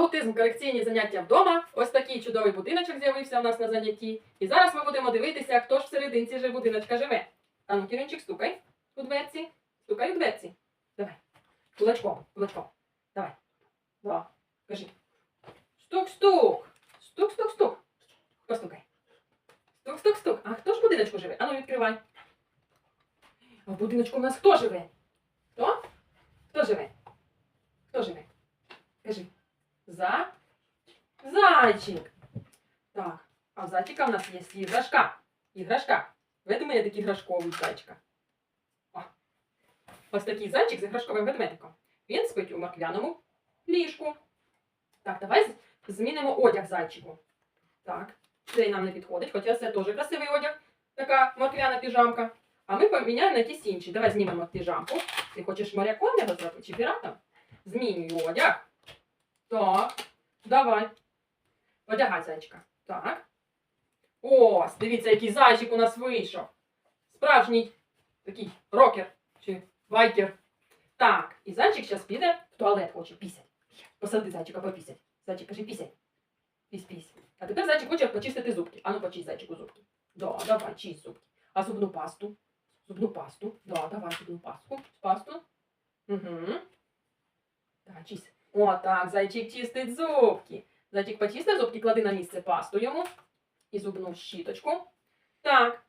Аутизм, корекційні заняття вдома. Ось такий чудовий будиночок з'явився у нас на занятті. І зараз ми будемо дивитися, хто ж всерединці же будиночка живе. А ну, Кіринчик, стукай у дверці. Стукай у дверці. Давай. Кулачком, кулачком. Давай. Два. Кажи. Стук-стук. Стук-стук-стук. Постукай. Стук-стук-стук. А хто ж будиночку живе? А ну відкривай. А в будиночку у нас хто живе? Хто? Хто живе? Хто живе? Кажи. За. Зайчик. Так. А в зайчика в нас є іграшка. Іграшка. Ведмедик іграшковий зайчика. О. Ось такий зайчик з іграшковим ведмедиком. Він спить у морквяному ліжку. Так, давай змінимо одяг зайчику. Так, цей нам не підходить, хоча це теж красивий одяг. Така морквяна піжамка. А ми поміняємо на якісь інші. Давай знімемо піжамку. Ти хочеш моряком його зробити чи одяг. Так, давай. Одягай зайчика. Так. Ось, дивіться, який зайчик у нас вийшов. Справжній такий рокер чи байкер. Так, і зайчик зараз піде в туалет хоче пісять. Посади зайчика попісять. Зайчик каже пісять. Пісь пісь. А тепер зайчик хоче почистити зубки. Ану, почисть зайчику зубки. Да, давай, чисть зубки. А зубну пасту? Зубну пасту. Да, давай зубну пасту. Пасту. Угу. Давай, чисть. О, так, зайчик чистить зубки. Зайчик почистив зубки, клади на місце пасту йому. І зубну щіточку. Так,